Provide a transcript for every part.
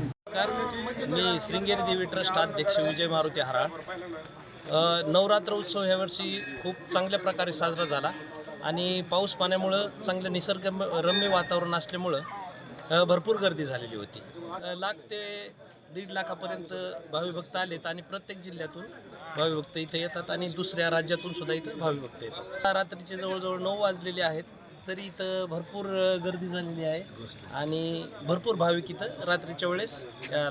मी श्रृंगेरी देवी ट्रस्ट अध्यक्ष विजय मारुती हरा. नवरात्र उत्सव ह्या वर्षी खूप चांगल्या प्रकारे साजरा झाला आणि पाऊस पाण्यामुळं चांगलं निसर्ग रम्य वातावरण असल्यामुळं भरपूर गर्दी झालेली होती. लाख ते दीड लाखापर्यंत भाविभक्त आलेत आणि प्रत्येक जिल्ह्यातून भाविभक्त इथे येतात आणि दुसऱ्या राज्यातून सुद्धा इथे भाविभक्त येतात. रात्रीचे जवळजवळ नऊ वाजलेले आहेत तरी इथं भरपूर गर्दी झालेली आहे आणि भरपूर भाविक इथं रात्रीच्या वेळेस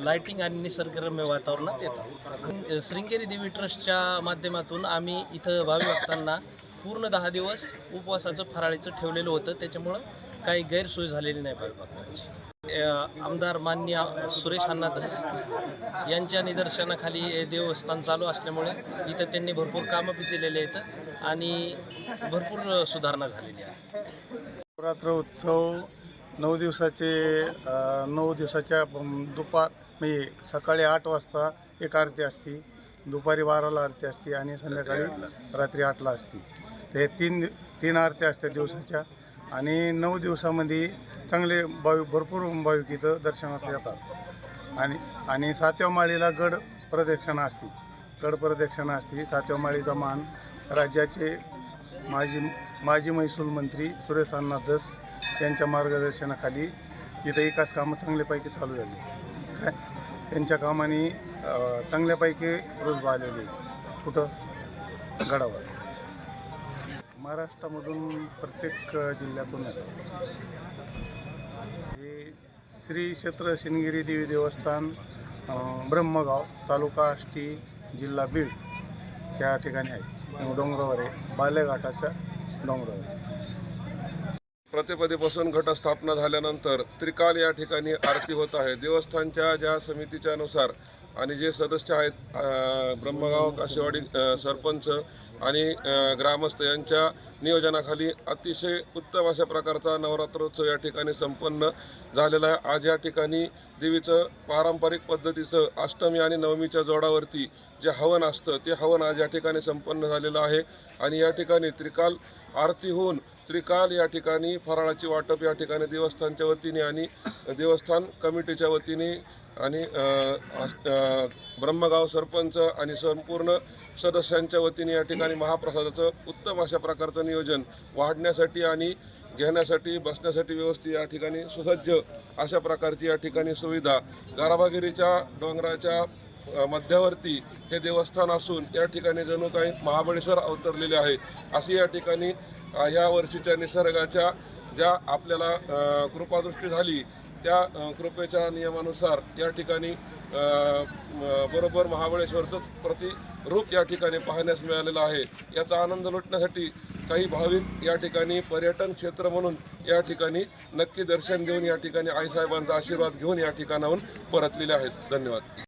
लायटिंग आणि निसर्गरम्य वातावरणात येतात. श्रृंगेरी देवी ट्रस्टच्या माध्यमातून आम्ही इथं भाविभक्तांना पूर्ण दहा दिवस उपवासाचं फराळीचं ठेवलेलं होतं. त्याच्यामुळं काही गैरसोय झालेली नाही पाहिजे आमदार मान्य सुरेश अण्णा धस यांच्या निदर्शनाखाली देवस्थान चालू असल्यामुळे इथं त्यांनी भरपूर कामं बी दिलेले आहेत आणि भरपूर सुधारणा झालेली आहे. नवरात्र उत्सव नऊ दिवसाचे नऊ दिवसाच्या दुपार म्हणजे सकाळी आठ वाजता एक आरती असते दुपारी बाराला आरती असते आणि संध्याकाळी रात्री आठला असते. ते तीन तीन आरत्या असतात दिवसाच्या. आणि नऊ दिवसामध्ये चांगले भाविक भरपूर भाविक इथं दर्शनास येतात. आणि आणि सातव्या माळीला गड प्रदक्षिणा असते. गड प्रदक्षिणा असते. सातव्या माळीचा मान राज्याचे माजी माजी महसूल मंत्री सुरेश अण्णा दस यांच्या मार्गदर्शनाखाली इथं विकास कामं चांगल्यापैकी चालू झाली. काय त्यांच्या कामाने चांगल्यापैकी रोज आलेली कुठं? गडावर. महाराष्ट्रामधून प्रत्येक जिल्ह्यातून हे श्री क्षेत्र शिनगिरी देवी देवस्थान ब्रह्मगाव तालुका आष्टी जिल्हा बीड या ठिकाणी आहे. डोंगरावर आहे. बालेघाटाच्या डोंगरावर प्रतिपदेपासून घटस्थापना झाल्यानंतर त्रिकाल या ठिकाणी आरती होत आहे. देवस्थानच्या ज्या समितीच्या अनुसार आणि जे सदस्य आहेत ब्रह्मगाव काशेवाडी सरपंच आणि ग्रामस्थ यांच्या नियोजनाखाली अतिशय उत्तम अशा प्रकारचा नवरात्रोत्सव या ठिकाणी संपन्न झालेला आहे. आज या ठिकाणी देवीचं पारंपरिक पद्धतीचं अष्टमी आणि नवमीच्या जोडावरती जे हवन असतं ते हवन आज या ठिकाणी संपन्न झालेलं आहे. आणि या ठिकाणी त्रिकाल आरती होऊन त्रिकाल या ठिकाणी फराळाची वाटप या ठिकाणी देवस्थानच्या वतीने आणि देवस्थान कमिटीच्या वतीने आणि ब्रह्मगाव सरपंच आणि संपूर्ण सदस्यांच्या वतीने या ठिकाणी महाप्रसादाचं उत्तम अशा प्रकारचं नियोजन वाढण्यासाठी आणि घेण्यासाठी बसण्यासाठी व्यवस्थित या ठिकाणी सुसज्ज अशा प्रकारची या ठिकाणी सुविधा गाराबागिरीच्या डोंगराच्या मध्यवर्ती मध्यावरती हे देवस्थान असून या ठिकाणी जणू काही महाबळेश्वर अवतरलेले आहे. अशी या ठिकाणी ह्या या वर्षीच्या निसर्गाच्या ज्या आपल्याला कृपादृष्टी झाली त्या कृपेच्या नियमानुसार या ठिकाणी बरोबर महाबळेश्वरचंच प्रतिरूप या ठिकाणी पाहण्यास मिळालेलं आहे. याचा आनंद लुटण्यासाठी काही भाविक या ठिकाणी पर्यटन क्षेत्र म्हणून या ठिकाणी नक्की दर्शन घेऊन या ठिकाणी आईसाहेबांचा आशीर्वाद घेऊन या ठिकाणाहून परतलेले आहेत. धन्यवाद.